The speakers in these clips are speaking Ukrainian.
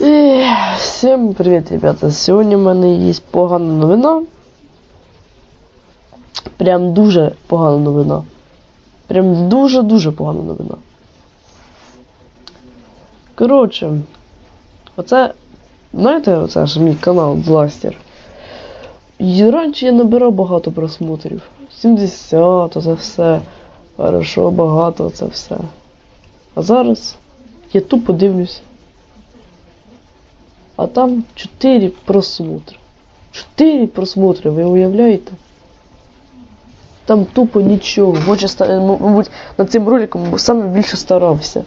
І всім привіт, ребята. Сьогодні в мене є погана новина. Прям дуже погана новина. Прям дуже-дуже погана новина. Коротше, оце, знаєте, оце ж мій канал Бластер. І раніше я набирав багато просмотрів. 70, оце все. Хорошо, багато це все. А зараз я тупо дивлюсь. А там 4 просмотри. 4 просмотри, ви уявляєте? Там тупо нічого. Боже, мабуть, над цим роликом саме більше старався.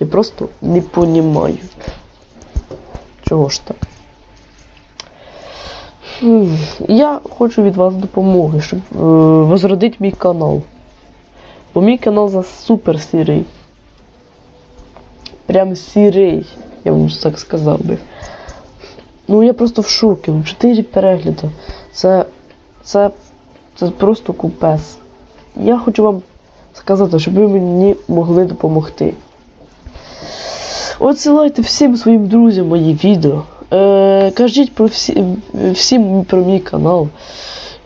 І просто не понімаю. Чого ж так? Я хочу від вас допомоги, щоб е, возродити мій канал. Бо мій канал за супер сірий. Прям сірий, я вам так сказав би. Ну я просто в шокі. 4 перегляди. Це. Це. Це просто купес. Я хочу вам сказати, щоб ви мені могли допомогти. Отсилайте всім своїм друзям мої відео. Е, кажіть про всі, всім про мій канал.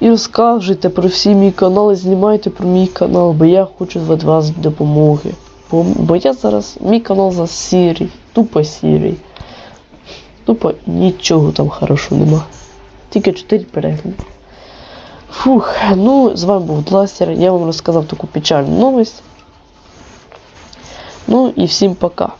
І розкажете про всі мій канал, і знімайте про мій канал, бо я хочу від вас допомоги. Бо, бо я зараз, мій канал зараз сірий, тупо сірий. Тупо нічого там хорошого нема. Тільки 4 перегляди. Фух, ну, з вами був Дластер. Я вам розказав таку печальну новість. Ну і всім пока.